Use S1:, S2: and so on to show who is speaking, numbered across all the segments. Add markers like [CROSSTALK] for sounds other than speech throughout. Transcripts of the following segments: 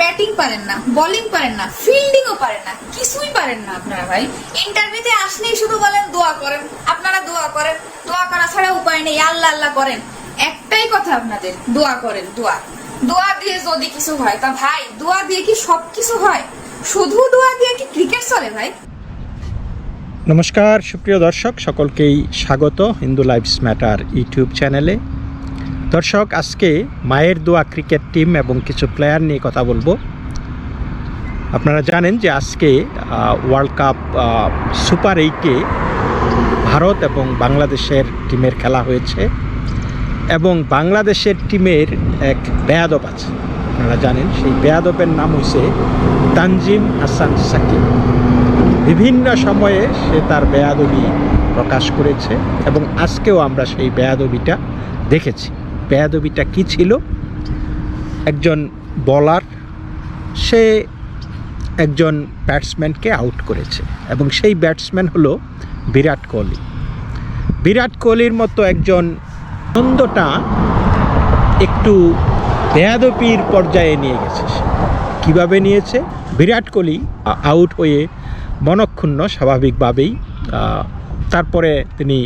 S1: Batting পারেন না, bowling পারেন না, ফিল্ডিংও পারেন না, কিছুই পারেন না আপনারা ভাই। ইন্টারভিউতে আসলেই শুধু বলেন, দোয়া করেন, আপনারা দোয়া করেন, দোয়া করা ছাড়া উপায় নেই, আল্লাহ আল্লাহ করেন। একটাই কথা আপনাদের, দোয়া করেন, দোয়া। দোয়া দিয়ে যদি কিছু হয়, তা ভাই, দোয়া দিয়ে কি সব কিছু হয়? শুধু দোয়া দিয়ে কি ক্রিকেট চলে ভাই?
S2: নমস্কার, সুপ্রিয় দর্শক, সকলকেই স্বাগত হিন্দু লাইভস ম্যাটার ইউটিউব চ্যানেলে। দর্শক, আজকে মায়ের দোয়া ক্রিকেট টিম এবং কিছু প্লেয়ার নিয়ে কথা বলব। আপনারা জানেন যে আজকে ওয়ার্ল্ড কাপ সুপার এইটে ভারত এবং বাংলাদেশের টিমের খেলা হয়েছে এবং বাংলাদেশের টিমের এক বেয়াদব আছে। আপনারা জানেন, সেই বেয়াদবের নাম হয়েছে তানজিম হাসান সাকিব বিভিন্ন সময়ে সে তার বেয়াদবি প্রকাশ করেছে এবং আজকেও আমরা সেই বেয়াদবিটা দেখেছি। বেয়াদবিটা কি ছিল? একজন বলার সে একজন ব্যাটসম্যানকে আউট করেছে এবং সেই ব্যাটসম্যান হলো বিরাট কোহলি। বিরাট কোহলির মতো একজন আনন্দটা একটু বেয়াদবির পর্যায়ে নিয়ে গেছে কীভাবে নিয়েছে? বিরাট কোহলি আউট হয়ে মনক্ষুণ্ণ স্বাভাবিকভাবেই তারপরে তিনি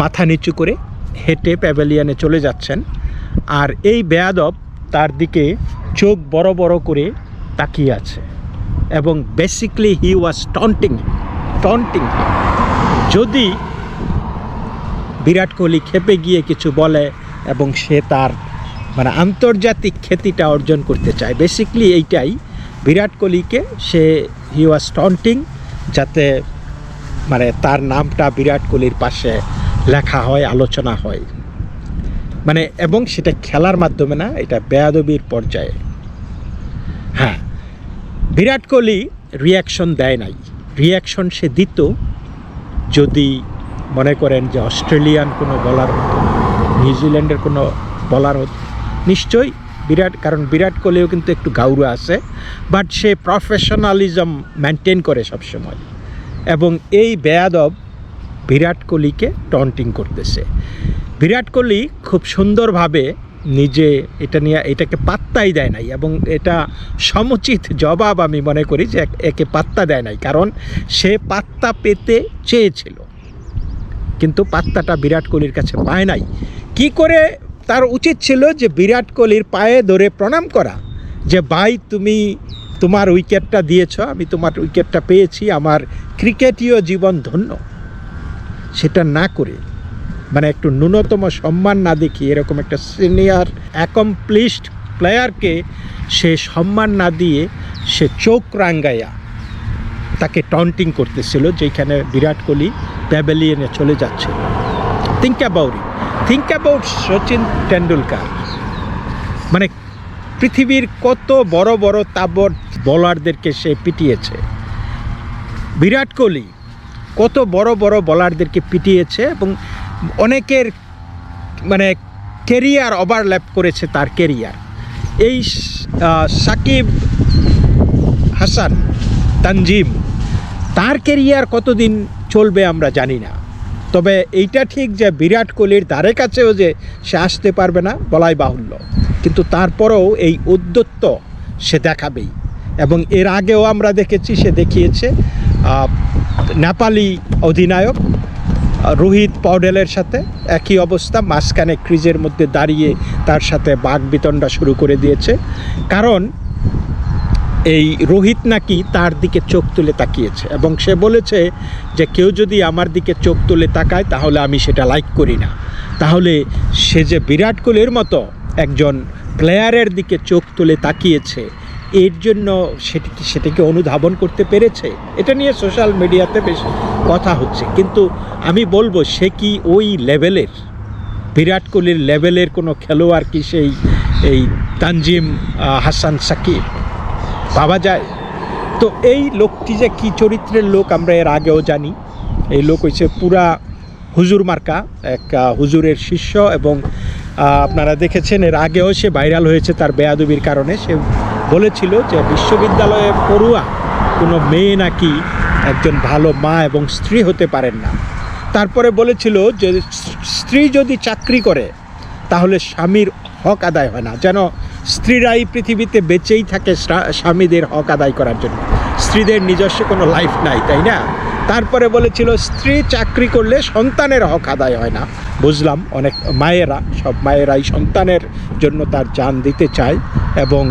S2: মাথা নিচু করে হেঁটে প্যাভেলিয়ানে চলে যাচ্ছেন। আর এই বেয়াদব তার দিকে চোখ বড় বড় করে তাকিয়ে আছে। এবং বেসিকলি হি ওয়াজ টন্টিং টন্টিং যদি বিরাট কোহলি খেপে গিয়ে কিছু বলে এবং সে তার মানে আন্তর্জাতিক খ্যাতিটা অর্জন করতে চায় বেসিকলি এইটাই। বিরাট কোহলিকে সে হি ওয়াজ টন্টিং যাতে মানে তার নামটা বিরাট কোহলির পাশে লেখা হয়, আলোচনা হয়। মানে এবং সেটা খেলার মাধ্যমে না, এটা বেয়াদবির পর্যায়ে। হ্যাঁ বিরাট কোহলি রিয়াকশন দেয় নাই। রিয়াকশন সে দিত যদি মনে করেন যে অস্ট্রেলিয়ান কোনো বলার হতো, নিউজিল্যান্ডের কোনো বলার হতো। নিশ্চয়ই বিরাট, কারণ বিরাট কোহলিও কিন্তু একটু গাউরা আছে বাট সে প্রফেশনালিজম মেনটেন করে সবসময়। এবং এই বেয়াদব বিরাট কোহলিকে টন্টিং করতেছে। বিরাট কোহলি খুব সুন্দরভাবে নিজে এটা নিয়ে, এটাকে পাত্তাই দেয় নাই এবং এটা সমুচিত জবাব আমি মনে করি যে এক- পাত্তা দেয় নাই, কারণ সে পাত্তা পেতে চেয়েছিল। কিন্তু পাত্তাটা বিরাট কোহলির কাছে পায় নাই। কি করে? তার উচিত ছিল যে বিরাট কোহলির পায়ে ধরে প্রণাম করা, যে ভাই তুমি তোমার উইকেটটা দিয়েছ, আমি তোমার উইকেটটা পেয়েছি, আমার ক্রিকেটীয় জীবন ধন্য। সেটা না করে মানে একটু ন্যূনতম সম্মান না দেখিয়ে এরকম একটা সিনিয়র অ্যাকমপ্লিশড প্লেয়ারকে সে সম্মান না দিয়ে সে চোখ রাঙ্গাইয়া তাকে টন্টিং করতেছিল, যেখানে বিরাট কোহলি প্যাভেলিয়নে চলে যাচ্ছে। Think about it think about Sachin Tendulkar মানে পৃথিবীর কত বড় বড় তাবর বলারদেরকে সে পিটিয়েছে। বিরাট কোহলি কত বড় বড় বলারদেরকে পিটিয়েছে এবং অনেকের মানে কেরিয়ার ওভারল্যাপ করেছে তার কেরিয়ার এই সাকিব হাসান, তানজিম, তার কেরিয়ার কতদিন চলবে আমরা জানি না। তবে এইটা ঠিক যে বিরাট কোহলির ধারে কাছেও যে সে আসতে পারবে না, বলাই বাহুল্য। কিন্তু তারপরেও এই উদ্যত্ত সে দেখাবেই। এবং এর আগেও আমরা দেখেছি, সে দেখিয়েছে নেপালি অধিনায়ক, রোহিত পৌডেলের সাথে একই অবস্থা, মাঝখানে ক্রিজের মধ্যে দাঁড়িয়ে তার সাথে বাঘ বিতণ্ডা শুরু করে দিয়েছে। কারণ, এই রোহিত নাকি তার দিকে চোখ তুলে তাকিয়েছে এবং সে বলেছে যে, কেউ যদি আমার দিকে চোখ তুলে তাকায়, তাহলে আমি সেটা লাইক করি না। তাহলে সে যে বিরাট কোহলির মতো একজন প্লেয়ারের দিকে চোখ তুলে তাকিয়েছে এর জন্য সেটি সেটিকে সেটাকে অনুধাবন করতে পেরেছে? এটা নিয়ে সোশ্যাল মিডিয়াতে বেশ কথা হচ্ছে। কিন্তু আমি বলব, সে কি ওই লেভেলের বিরাট কোহলির লেভেলের কোনো খেলোয়াড় কি সেই, এই তানজিম হাসান সাকিব? ভাবা যায়। তো এই লোকটি যে কী চরিত্রের লোক আমরা এর আগেও জানি। এই লোক হচ্ছে পুরা হুজুর মার্কা, এক হুজুরের শিষ্য এবং আপনারা দেখেছেন এর আগেও সে ভাইরাল হয়েছে তার বেয়াদবির কারণে। সে বলেছিল যে বিশ্ববিদ্যালয়ে পড়ুয়া কোনো মেয়ে নাকি একজন ভালো মা এবং স্ত্রী হতে পারেন না। তারপরে বলেছিল যে স্ত্রী যদি চাকরি করে, তাহলে স্বামীর হক আদায় হয় না। যেন স্ত্রীরাই পৃথিবীতে বেঁচেই থাকে স্বামীদের হক আদায় করার জন্য। স্ত্রীদের নিজস্ব কোনো লাইফ নাই, তাই না? তারপরে বলেছিল, স্ত্রী চাকরি করলে সন্তানের হক আদায় হয় না। বুঝলাম, অনেক মায়েরা, সব মায়েরাই সন্তানের জন্য তার জান দিতে চায় এবং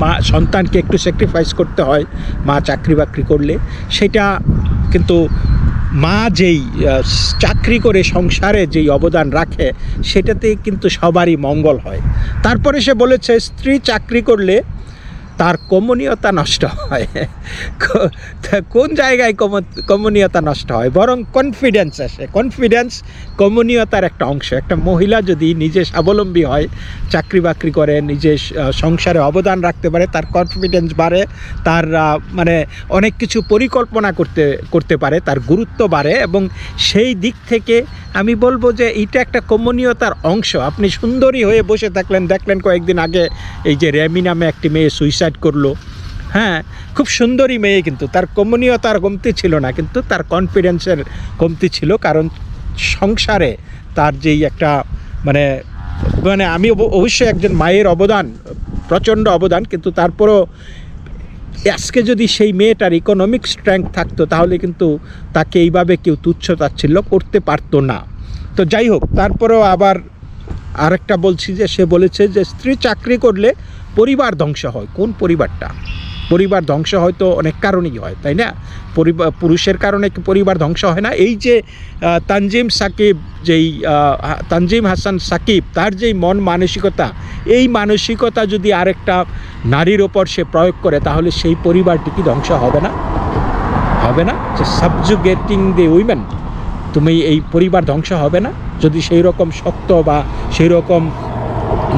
S2: মা, সন্তানকে একটু স্যাক্রিফাইস করতে হয়, মা চাকরি বাকরি করলে। সেটা কিন্তু মা যেই চাকরি করে সংসারে যেই অবদান রাখে সেটাতে কিন্তু সবারই মঙ্গল হয়। তারপরে সে বলেছে, স্ত্রী চাকরি করলে তার কমনীয়তা নষ্ট হয়। কোন জায়গায় কম- কমনীয়তা নষ্ট হয়? বরং কনফিডেন্স আসে। কনফিডেন্স কমনীয়তার একটা অংশ। একটা মহিলা যদি নিজে স্বাবলম্বী হয়, চাকরি বাকরি করে, নিজে সংসারে অবদান রাখতে পারে, তার কনফিডেন্স বাড়ে, তার মানে অনেক কিছু পরিকল্পনা করতে করতে পারে, তার গুরুত্ব বাড়ে এবং সেই দিক থেকে আমি বলব যে এটা একটা কমনীয়তার অংশ। আপনি সুন্দরী হয়ে বসে থাকলেন, দেখলেন কয়েকদিন আগে এই যে র্যামি নামে একটি মেয়ে সুইসাইড করল। হ্যাঁ খুব সুন্দরী মেয়ে কিন্তু। তার কমনীয়তার কমতি ছিল না, কিন্তু তার কনফিডেন্সের কমতি ছিল। কারণ সংসারে তার যেই একটা মানে মানে আমি অবশ্যই একজন মায়ের অবদান, প্রচণ্ড অবদান, কিন্তু তারপরও আজকে যদি সেই মেয়েটার ইকোনমিক স্ট্রেংথ থাকতো, তাহলে কিন্তু তাকে এইভাবে কেউ তুচ্ছ তাচ্ছিল্য করতে পারতো না। তো যাই হোক, তারপরেও আবার আরেকটা বলছি যে, সে বলেছে যে, স্ত্রী চাকরি করলে পরিবার ধ্বংস হয়, কোন পরিবারটা? পরিবার ধ্বংস হয়তো অনেক কারণেই হয়, তাই না? পরিবার, পুরুষের কারণে পরিবার ধ্বংস হয় না? এই যে তানজিম সাকিব যেই তানজিম হাসান সাকিব, তার যেই মন মানসিকতা, এই মানসিকতা যদি আরেকটা নারীর ওপর সে প্রয়োগ করে, তাহলে সেই পরিবারটি কি ধ্বংস হবে না? হবে না? যে সাবজুগেটিং দি উইমেন তুমি এই পরিবার ধ্বংস হবে না? যদি সেই রকম শক্ত বা সেই রকম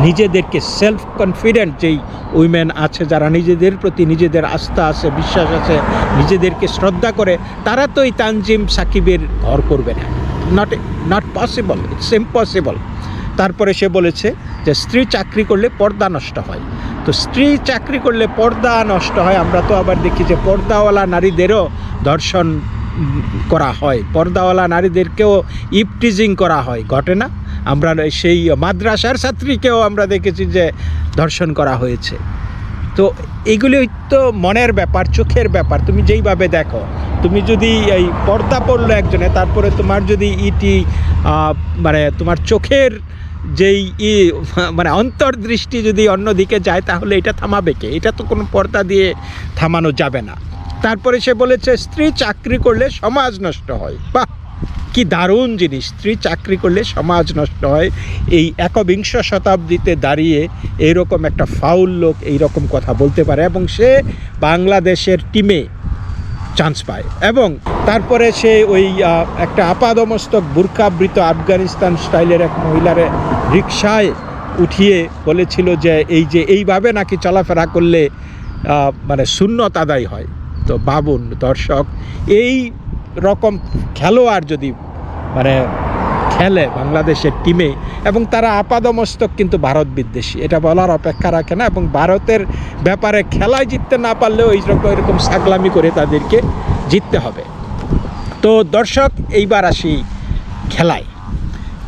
S2: নিজেদেরকে সেলফ কনফিডেন্ট যেই উইমেন আছে, যারা নিজেদের প্রতি নিজেদের আস্থা আছে, বিশ্বাস আছে, নিজেদেরকে শ্রদ্ধা করে, তারা তো এই তানজিম সাকিবের ঘর করবে না। Not not possible it's impossible তারপরে সে বলেছে যে স্ত্রী চাকরি করলে পর্দা নষ্ট হয়। তো স্ত্রী চাকরি করলে পর্দা নষ্ট হয়, আমরা তো আবার দেখি যে পর্দাওয়ালা নারীদেরও ধর্ষণ করা হয়। পর্দাওয়ালা নারীদেরকেও ইপটিজিং করা হয়, ঘটে না? আমরা সেই মাদ্রাসার ছাত্রীকেও আমরা দেখেছি যে ধর্ষণ করা হয়েছে। তো এগুলি তো মনের ব্যাপার, চোখের ব্যাপার। তুমি যেইভাবে দেখো, তুমি যদি এই পর্দা পড়ল একজনে, তারপরে তোমার যদি ইটি মানে তোমার চোখের যেই ই মানে অন্তর্দৃষ্টি যদি অন্যদিকে যায়, তাহলে এটা থামাবে কে? এটা তো কোনো পর্দা দিয়ে থামানো যাবে না। তারপরে সে বলেছে, স্ত্রী চাকরি করলে সমাজ নষ্ট হয়। বাহ! কি দারুণ জিনিস। স্ত্রী চাকরি করলে সমাজ নষ্ট হয়। এই একবিংশ শতাব্দীতে দাঁড়িয়ে এইরকম একটা ফাউল লোক এইরকম কথা বলতে পারে এবং সে বাংলাদেশের টিমে চান্স পায়। এবং তারপরে সে ওই একটা আপাদমস্তক বুরকাবৃত আফগানিস্তান স্টাইলের এক মহিলারে রিক্সায় উঠিয়ে বলেছিল যে, এই যে এইভাবে নাকি চলাফেরা করলে মানে শূন্যত আদায় হয়। তো বাবুন, দর্শক, এই রকম খেলোয়াড় যদি মানে খেলে বাংলাদেশের টিমে এবং তারা আপাদমস্তক কিন্তু ভারত বিদ্বেষী। এটা বলার অপেক্ষা রাখে না এবং ভারতের ব্যাপারে খেলায় জিততে না পারলেও এইরকম এরকম সাগলামি করে তাদেরকে জিততে হবে। তো দর্শক, এইবার আসি খেলায়।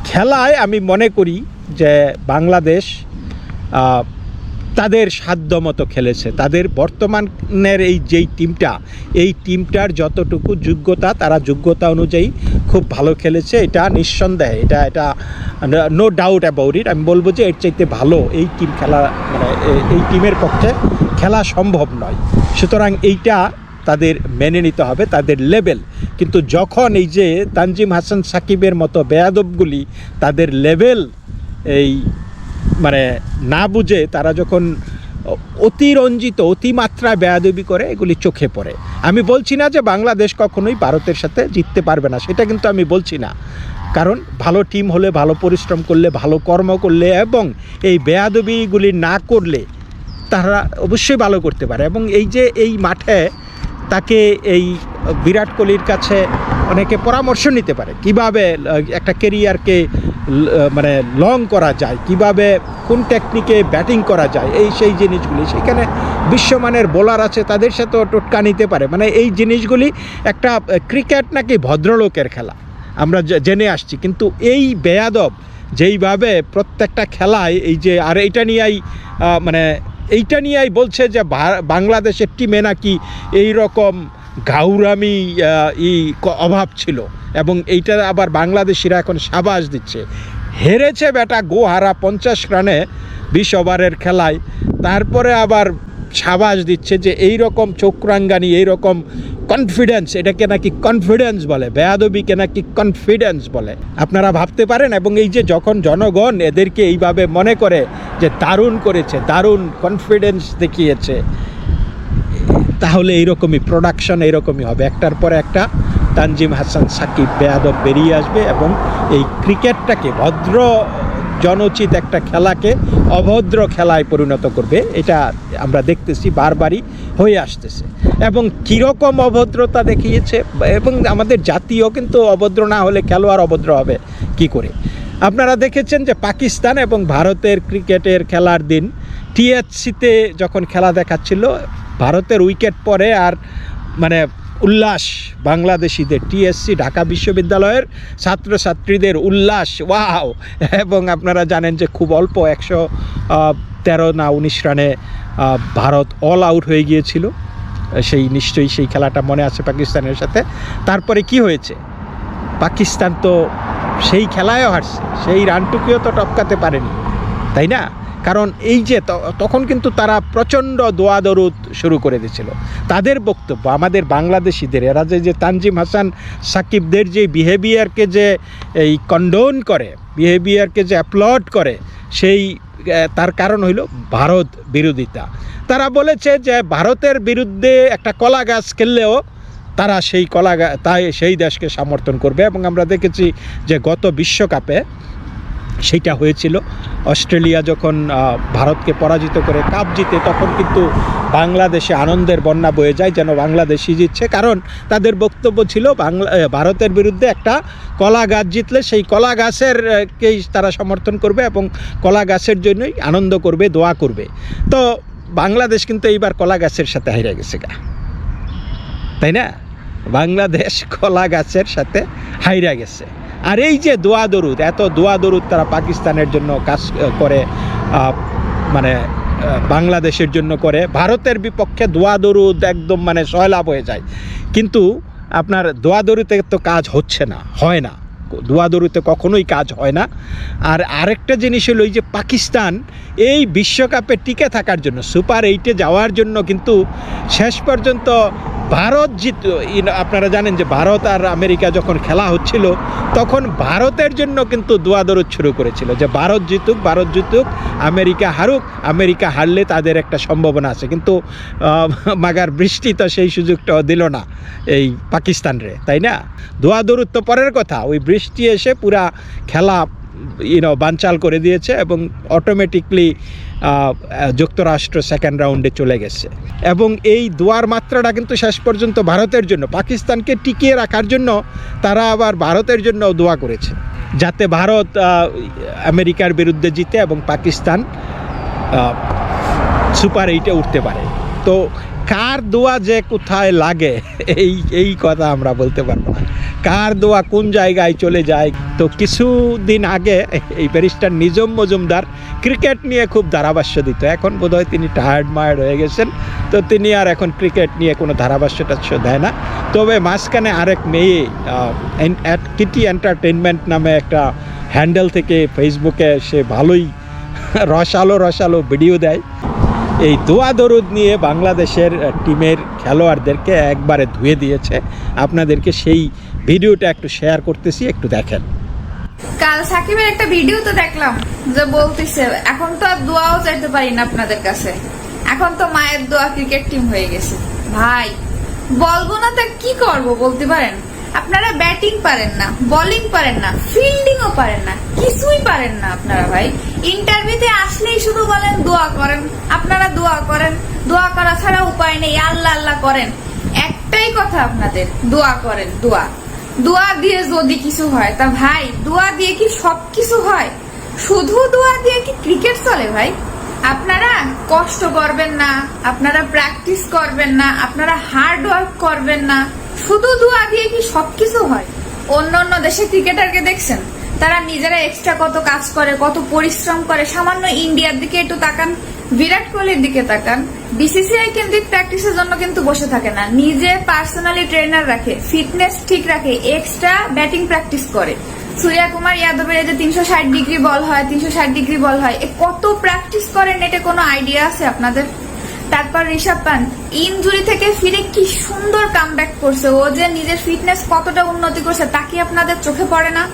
S2: খেলায় আমি মনে করি যে বাংলাদেশ তাদের সাধ্য মতো খেলেছে। তাদের বর্তমানের এই যেই টিমটা এই টিমটার যতটুকু যোগ্যতা, তারা যোগ্যতা অনুযায়ী খুব ভালো খেলেছে, এটা নিঃসন্দেহে, এটা এটা নো ডাউট অ্যাবাউট ইট আমি বলব যে এর চাইতে ভালো এই টিম খেলা মানে এই টিমের পক্ষে খেলা সম্ভব নয়। সুতরাং এইটা তাদের মেনে নিতে হবে, তাদের লেভেল কিন্তু যখন এই যে তানজিম হাসান সাকিবের মতো বেয়াদবগুলি তাদের লেভেল এই মানে না বুঝে তারা যখন অতিরঞ্জিত, অতিমাত্রায় বেয়াদবি করে এগুলি চোখে পড়ে। আমি বলছি না যে বাংলাদেশ কখনোই ভারতের সাথে জিততে পারবে না, সেটা কিন্তু আমি বলছি না। কারণ ভালো টিম হলে, ভালো পরিশ্রম করলে, ভালো কর্ম করলে এবং এই বেয়াদবিগুলি না করলে তারা অবশ্যই ভালো করতে পারে। এবং এই যে এই মাঠে তাকে এই বিরাট কোহলির কাছে অনেকে পরামর্শ নিতে পারে কীভাবে একটা কেরিয়ারকে মানে লং করা যায়, কীভাবে, কোন টেকনিকে ব্যাটিং করা যায়, এই সেই জিনিসগুলি। সেখানে বিশ্বমানের বোলার আছে, তাদের সাথেও টোটকা নিতে পারে। মানে এই জিনিসগুলি একটা ক্রিকেট নাকি ভদ্রলোকের খেলা, আমরা জেনে আসছি। কিন্তু এই বেয়াদব যেইভাবে প্রত্যেকটা খেলায় এই যে, আর এইটা নিয়েই মানে এইটা নিয়েই বলছে যে বাংলাদেশের টিমে নাকি এই রকম ঘাউরামি ই অভাব ছিল এবং এইটা আবার বাংলাদেশিরা এখন সাবাস দিচ্ছে। হেরেছে বেটা গোহারা পঞ্চাশ রানে বিশ ওভারের খেলায়। তারপরে আবার সাবাস দিচ্ছে যে এই রকম চোখরাঙ্গানি এই রকম কনফিডেন্স এটাকে নাকি কনফিডেন্স বলে, বেয়াদবিকে নাকি কনফিডেন্স বলে। আপনারা ভাবতে পারেন, এবং এই যে যখন জনগণ এদেরকে এইভাবে মনে করে যে দারুণ করেছে, দারুণ কনফিডেন্স দেখিয়েছে তাহলে এইরকমই প্রোডাকশন এইরকমই হবে। একটার পর একটা তানজিম হাসান, সাকিব বেয়াদব বেরিয়ে আসবে এবং এই ক্রিকেটটাকে ভদ্র জনচিত একটা খেলাকে অভদ্র খেলায় পরিণত করবে, এটা আমরা দেখতেছি বারবারই হয়ে আসতেছে। এবং কীরকম অভদ্রতা দেখিয়েছে এবং আমাদের জাতীয় কিন্তু অভদ্র না হলে খেলোয়াড় অভদ্র হবে কি করে? আপনারা দেখেছেন যে পাকিস্তান এবং ভারতের ক্রিকেটের খেলার দিন টিএসসিতে যখন খেলা দেখাচ্ছিল, ভারতের উইকেট পরে আর মানে উল্লাস বাংলাদেশিদের, টিএসসি ঢাকা বিশ্ববিদ্যালয়ের ছাত্রছাত্রীদের উল্লাস, ওয়াও! এবং আপনারা জানেন যে খুব অল্প একশো তেরো না উনিশ রানে ভারত অল আউট হয়ে গিয়েছিল। সেই নিশ্চয়ই সেই খেলাটা মনে আছে পাকিস্তানের সাথে। তারপরে কি হয়েছে? পাকিস্তান তো সেই খেলায়ও হারছে, সেই রানটুকুও তো টপকাতে পারেনি, তাই না? কারণ এই যে তখন কিন্তু তারা প্রচণ্ড দোয়া দরুদ শুরু করে দিয়েছিল। তাদের বক্তব্য, আমাদের বাংলাদেশিদের, এরা যে যে তানজিম হাসান সাকিবদের যে বিহেভিয়ারকে যে এই কন্ডোন করে বিহেভিয়ারকে যে অ্যাপ্লড করে, সেই তার কারণ হইল ভারত বিরোধিতা। তারা বলেছে যে, ভারতের বিরুদ্ধে একটা কলা গাছ খেললেও তারা সেই কলা তাই সেই দেশকে সমর্থন করবে এবং আমরা দেখেছি যে গত বিশ্বকাপে সেইটা হয়েছিল। অস্ট্রেলিয়া যখন ভারতকে পরাজিত করে কাপ জিতে তখন কিন্তু বাংলাদেশে আনন্দের বন্যা বয়ে যায় যেন বাংলাদেশই জিতছে। কারণ তাদের বক্তব্য ছিল বাংলা ভারতের বিরুদ্ধে একটা কলা গাছ জিতলে সেই কলা গাছের আহ, কেই তারা সমর্থন করবে এবং কলা গাছের জন্যই আনন্দ করবে দোয়া করবে। তো বাংলাদেশ কিন্তু এইবার কলা গাছের সাথে হেরে গেছে গা। তাই না? বাংলাদেশ কলা গাছের সাথে হাইরা গেছে। আর এই যে দোয়া দরুদ, এত দোয়া দরুদ তারা পাকিস্তানের জন্য কাজ করে মানে বাংলাদেশের জন্য করে, ভারতের বিপক্ষে দোয়া দরুদ একদম মানে সয়লাভ হয়ে যায়। কিন্তু আপনার দোয়া দরুতে তো কাজ হচ্ছে না, হয় না। দোয়া দরুতে কখনোই কাজ হয় না। আর আরেকটা জিনিস হলো এই যে পাকিস্তান এই বিশ্বকাপে টিকে থাকার জন্য, সুপার এইটে যাওয়ার জন্য কিন্তু শেষ পর্যন্ত ভারত জিত আপনারা জানেন যে ভারত আর আমেরিকা যখন খেলা হচ্ছিল, তখন ভারতের জন্য কিন্তু দোয়া দরুদ শুরু করেছিল যে ভারত জিতুক ভারত জিতুক, আমেরিকা হারুক, আমেরিকা হারলে তাদের একটা সম্ভাবনা আছে। কিন্তু [LAUGHS] মাগার বৃষ্টি তো সেই সুযোগটাও দিল না এই পাকিস্তানরে, তাই না? দোয়া দরুদ তো পরের কথা, ওই বৃষ্টি এসে পুরা খেলা ইউনো বানচাল করে দিয়েছে এবং অটোমেটিকলি যুক্তরাষ্ট্র সেকেন্ড রাউন্ডে চলে গেছে। এবং এই দোয়ার মাত্রাটা কিন্তু শেষ পর্যন্ত ভারতের জন্য, পাকিস্তানকে টিকিয়ে রাখার জন্য তারা আবার ভারতের জন্য দোয়া করেছে। যাতে ভারত আমেরিকার বিরুদ্ধে জিতে এবং পাকিস্তান সুপার এইটে উঠতে পারে। তো কার দোয়া যে কোথায় লাগে? এই এই কথা আমরা বলতে পারব না। কার দোয়া কোন জায়গায় চলে যায়? তো কিছুদিন আগে এই ব্যারিস্টার নিজম মজুমদার ক্রিকেট নিয়ে খুব ধারাভাষ্য দিত এখন বোধহয় তিনি টায়ার্ড মায়ার্ড হয়ে গেছেন। তো তিনি আর এখন ক্রিকেট নিয়ে কোনো ধারাভাষ্য টাচ্য দেয় না। তবে মাঝখানে আরেক মেয়ে কিটি এন্টারটেনমেন্ট নামে একটা হ্যান্ডেল থেকে ফেসবুকে সে ভালোই রসালো রসালো ভিডিও দেয়। এই দোয়া দরুদ নিয়ে বাংলাদেশের টিমের খেলোয়াড়দেরকে একবারে ধুয়ে দিয়েছে। আপনাদেরকে সেই ভিডিওটা একটু শেয়ার করতেছি, একটু দেখেন।
S1: কাল সাকিবের একটা ভিডিও তো দেখলাম, যে বলতেছে, এখন তো আর দোয়াও চাইতে পারি না আপনাদের কাছে। এখন তো মায়ের দোয়া ক্রিকেট টিম হয়ে গেছে। ভাই, বলব না তা কি করব, বলতে পারেন? আপনারা ব্যাটিং পারেন না বোলিং পারেন না ফিল্ডিংও পারেন না, কিছুই পারেন না আপনারা, ভাই। ইন্টারভিউতে আসলেই শুধু বলেন, দোয়া করেন। আপনারা দোয়া করেন। দোয়া করা ছাড়া উপায় নেই। আল্লাহ আল্লাহ করেন। একটাই কথা আপনাদের, দোয়া করেন, দোয়া। দোয়া দিয়ে যদি কিছু হয়, তা ভাই, দোয়া দিয়ে কি সব কিছু হয়? শুধু দোয়া দিয়ে কি ক্রিকেট চলে ভাই? আপনারা কষ্ট করবেন না, আপনারা প্র্যাকটিস করবেন না, আপনারা হার্ড ওয়ার্ক করবেন না। শুধু দোয়া দিয়ে কি সবকিছু হয়? অন্য অন্য দেশে ক্রিকেটারকে দেখছেন? তারা নিজেরা এক্সট্রা কত কাজ করে, কত পরিশ্রম করে। সামান্য ইন্ডিয়ার দিকে একটু তাকান, বিরাট কোহলির দিকে তাকান। বিসিসিআই কেন্দ্রিক প্র্যাকটিসের জন্য কিন্তু বসে থাকে না। নিজে পার্সোনালি ট্রেনার রাখে ফিটনেস ঠিক রাখে এক্সট্রা ব্যাটিং প্র্যাকটিস করে। সূর্যা কুমার যাদবের এই যে তিনশো ষাট ডিগ্রি বল হয়, তিনশো ষাট ডিগ্রি বল হয়, এ কত প্র্যাকটিস করে নেটে কোনো আইডিয়া আছে আপনাদের? তারপর ঋষভ পান্ত ইনজুরি থেকে ফিরে কি সুন্দর কামব্যাক করছে। ও যে নিজের ফিটনেস কতটা উন্নতি করছে তা কি আপনাদের চোখে পড়ে না?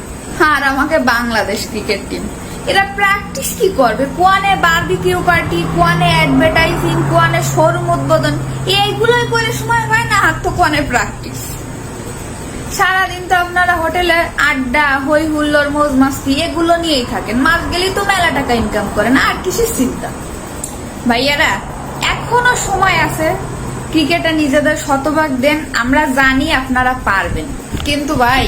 S1: আর আমাকে বাংলাদেশ ক্রিকেট টিম এরা প্র্যাকটিস কি করবে? কোয়ানে বারবিকিউ পার্টি কোয়ানে অ্যাডভার্টাইজিং কোয়ানে শোরুম উদ্বোধন, এইগুলোই করে সময় হয় না, আর তো কোয়ানে প্র্যাকটিস সারাদিন তো আপনারা হোটেলে আড্ডা হই হুল্লোর মোজ মাস্তি এগুলো নিয়েই থাকেন। মাস গেলেই তো মেলা টাকা ইনকাম করেন আর কিসের চিন্তা? ভাইয়ারা, এখনও সময় আছে ক্রিকেটে নিজেদের শতভাগ দেন, আমরা জানি আপনারা পারবেন। কিন্তু ভাই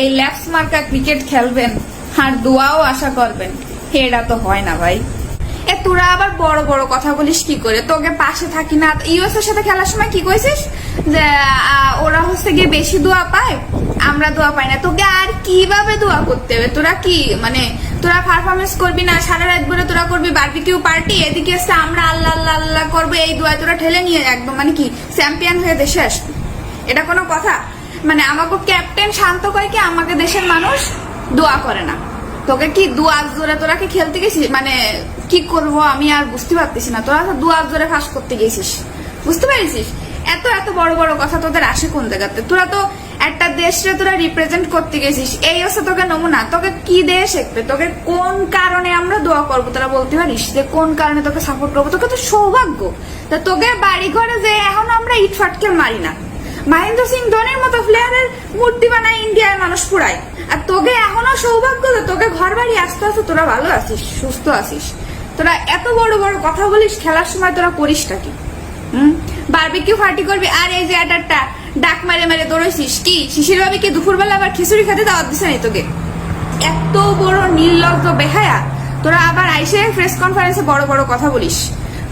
S1: এই ল্যাপস মার্কা ক্রিকেট খেলবেন আর দোয়াও আশা করবেন এটা তো হয় না ভাই। এ, তোরা আবার বড় বড় কথা বলিস কি করে? তোকে পাশে থাকি না। ইউএস এর সাথে খেলার সময় কি কইছিস? যে ওরা হচ্ছে গিয়ে বেশি দোয়া পায়, আমরা দোয়া পাই না। তোকে আর কীভাবে দোয়া করতে হবে? তোরা কি মানে তোরা পারফরমেন্স করবি না? সারা রাত ধরে তোরা করবি বারবিকিউ পার্টি এদিকে এসে আমরা আল্লাহ আল্লাহ আল্লাহ করব, এই দোয়া তোরা ঠেলে নিয়ে একদম মানে কি চ্যাম্পিয়ন হয়ে দেশে আসবি। এটা কোনো কথা? মানে আমাকে ক্যাপ্টেন শান্ত করে কি, আমাকে দেশের মানুষ দোয়া করে না। তোকে কি দুয়ার জোরে তোরা কি খেলতে গেছিস? মানে কি করব আমি আর বুঝতে পারতেছি না। তোরা তো আজ জোরে ফাঁস করতে গেছিস। বুঝতে পেরেছিস? এত এত বড় বড় কথা তোদের আসে কোন জায়গাতে? তোরা তো একটা দেশে তোরা রিপ্রেজেন্ট করতে গেছিস। এই হচ্ছে তোকে নমুনা। তোকে কি দেশ শিখবে তোকে কোন কারণে আমরা দোয়া করব তোরা বলতে পারিস? যে কোন কারণে তোকে সাপোর্ট করব? তোকে তো সৌভাগ্য। তা তোকে বাড়ি ঘরে যে এখন আমরা ইট ফাটকে মারি না। মহেন্দ্র সিং ধোনির মতো প্লেয়ারের মূর্তি বানায় ইন্ডিয়ার মানুষ পুরায় আর তোকে এখনও সৌভাগ্য যে তোকে ঘর বাড়ি আসতে আসতে তোরা ভালো আছিস, সুস্থ আছিস। তোরা এত বড় বড় কথা বলিস, খেলার সময় তোরা করিসটা কি? বারবিকিউ পার্টি করবি, আর এই যে একটা ডাক মারে মারে দৌড়াইছিস, কি? শিশির ভাবি কি দুপুরবেলা আবার খিচুড়ি খেতে দাওয়াত দিছে না তোকে? এত বড় নির্লজ্জ বেহায়া, তোরা আবার আইসে প্রেস কনফারেন্সে বড় বড় কথা বলিস।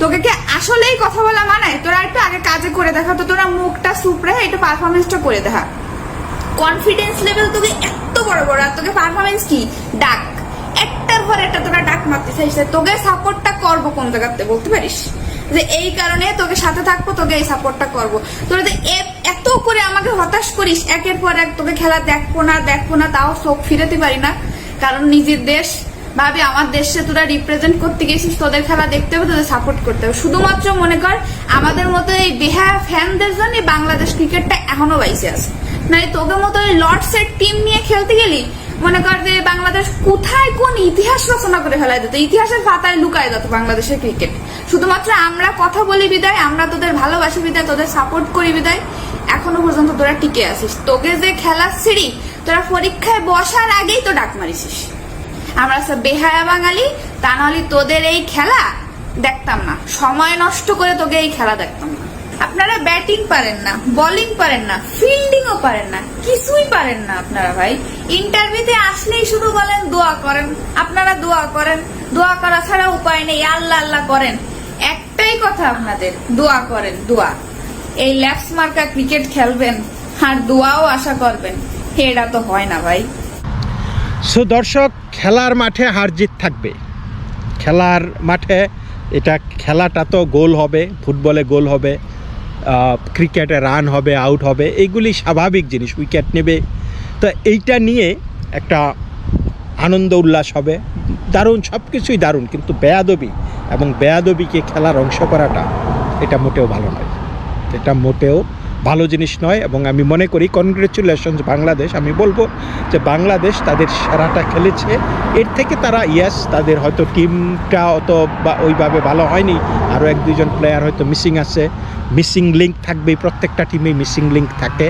S1: তোকে কি আসলেই কথা বলা মানায়? তোরা একটু আগে কাজে করে দেখা তো, তোরা মুখটা সুপড়ে একটু পারফরমেন্সটা করে দেখা। কনফিডেন্স লেভেল তোকে এত বড় বড়, আর তোকে পারফরমেন্স কি? ডাক। একটার পর একটা তোরা ডাক মারতে চাইছে তোকে সাপোর্টটা করব কোন জায়গাতে বলতে পারিস? যে এই কারণে তোকে সাথে থাকব, তোকে এই সাপোর্টটা করব। তোরা যে এত করে আমাকে হতাশ করিস, একের পর এক তোকে খেলা দেখব না দেখব না, তাও চোখ ফিরাতে পারি না। কারণ নিজের দেশ ভাবি, আমার দেশে তোরা রিপ্রেজেন্ট করতে গেছিস, তোদের খেলা দেখতে হবে, তোদের সাপোর্ট করতে হবে। শুধুমাত্র মনে কর, আমাদের মতো এই বেহা ফ্যানদের জন্য বাংলাদেশ ক্রিকেটটা এখনও বাইসে আছে। মানে তোদের মতো এই লর্ডসের টিম নিয়ে খেলতে গেলি, মনে কর যে বাংলাদেশ কোথায় কোন ইতিহাস রচনা করে ফেলাই দিত? ইতিহাসের পাতায় লুকায় যেত বাংলাদেশের ক্রিকেট শুধুমাত্র আমরা কথা বলি বিদায়, আমরা তোদের ভালোবাসি বিদায়, তোদের সাপোর্ট করি বিদায়, এখনও পর্যন্ত তোরা টিকে আছিস। তোকে যে খেলা ছিড়ি তোরা পরীক্ষায় বসার আগেই তো ডাক মারিছিস। আমরা সব বেহায়া বাঙালি, তা নাহলে তোদের এই খেলা দেখতাম না। সময় নষ্ট করে তোকে এই খেলা দেখতাম না। আপনারা ব্যাটিং পারেন না, বোলিং পারেন না, ফিল্ডিংও পারেন না, কিছুই পারেন না আপনারা ভাই। ইন্টারভিউতে আসলেই শুধু বলেন, দোয়া করেন। আপনারা দোয়া করেন। দোয়া করা ছাড়া উপায় নেই, আল্লাহ আল্লাহ করেন। একটাই কথা আপনাদের, দোয়া করেন, দোয়া। এই ল্যাপস মার্কা ক্রিকেট খেলবেন, আর দোয়াও আশা করবেন এটা তো হয় না ভাই।
S2: সো দর্শক, খেলার মাঠে হার জিত থাকবে। খেলার মাঠে এটা খেলাটা তো গোল হবে, ফুটবলে গোল হবে ক্রিকেটে রান হবে, আউট হবে এইগুলি স্বাভাবিক জিনিস, উইকেট নেবে। তো এইটা নিয়ে একটা আনন্দ উল্লাস হবে। দারুণ সব কিছুই দারুণ, কিন্তু বেয়াদবি এবং বেয়াদবিকে খেলার অংশ করাটা এটা মোটেও ভালো নয়। এটা মোটেও ভালো জিনিস নয় এবং আমি মনে করি কনগ্রেচুলেশনস বাংলাদেশ। আমি বলব যে বাংলাদেশ তাদের সেরাটা খেলেছে। এর থেকে তারা ইয়াস তাদের হয়তো টিমটা অত বা ওইভাবে ভালো হয়নি। আরও এক দুজন প্লেয়ার হয়তো মিসিং আছে। মিসিং লিঙ্ক থাকবেই, প্রত্যেকটা টিমেই মিসিং লিঙ্ক থাকে।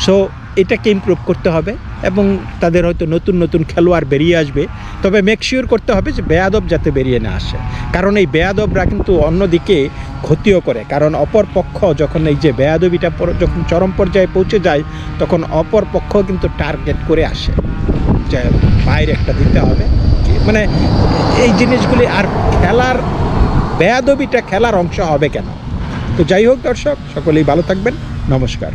S2: সো এটাকে ইমপ্রুভ করতে হবে এবং তাদের হয়তো নতুন নতুন খেলোয়াড় বেরিয়ে আসবে। তবে মেকশিওর করতে হবে যে বেয়াদব যাতে বেরিয়ে না আসে। কারণ এই বেয়াদবরা কিন্তু অন্যদিকে ক্ষতিও করে। কারণ অপর পক্ষ যখন এই যে বেয়াদবিটা যখন চরম পর্যায়ে পৌঁছে যায়, তখন অপর পক্ষ কিন্তু টার্গেট করে আসে। যে বাইরে একটা দিতে হবে। মানে এই জিনিসগুলি আর খেলার, বেয়াদবিটা খেলার অংশ হবে কেন? তো যাই হোক দর্শক, সকলেই ভালো থাকবেন। নমস্কার।